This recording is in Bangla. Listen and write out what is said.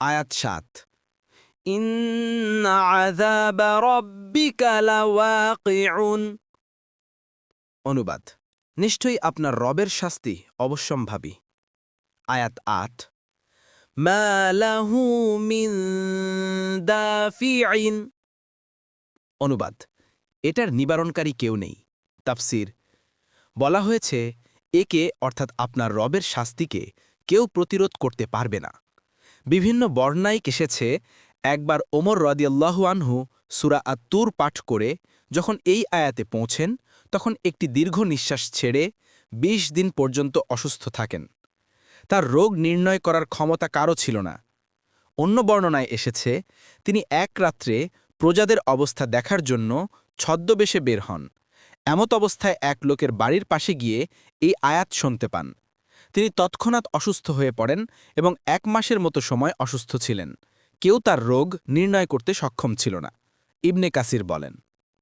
আয়াত সাত। অনুবাদ, নিশ্চয়ই আপনার রবের শাস্তি অবশ্যম্ভাবী। আয়াত আট অনুবাদ, এটার নিবারণকারী কেউ নেই। তাফসির, বলা হয়েছে, একে অর্থাৎ আপনার রবের শাস্তিকে কেউ প্রতিরোধ করতে পারবে না। বিভিন্ন বর্ণাইক এসেছে, একবার ওমর রদিয়াল্লাহু আনহু সুরা আত্তুর পাঠ করে যখন এই আয়াতে পৌঁছেন, তখন একটি দীর্ঘ নিঃশ্বাস ছেড়ে ২০ দিন পর্যন্ত অসুস্থ থাকেন। তার রোগ নির্ণয় করার ক্ষমতা কারও ছিল না। অন্য বর্ণনায় এসেছে, তিনি এক রাত্রে প্রজাদের অবস্থা দেখার জন্য ছদ্মবেশে বের হন। এমত অবস্থায় এক লোকের বাড়ির পাশে গিয়ে এই আয়াত শুনতে পান। তিনি তৎক্ষণাৎ অসুস্থ হয়ে পড়েন এবং এক মাসের মতো সময় অসুস্থ ছিলেন। কেউ তার রোগ নির্ণয় করতে সক্ষম ছিল না, ইবনে কাসির বলেন।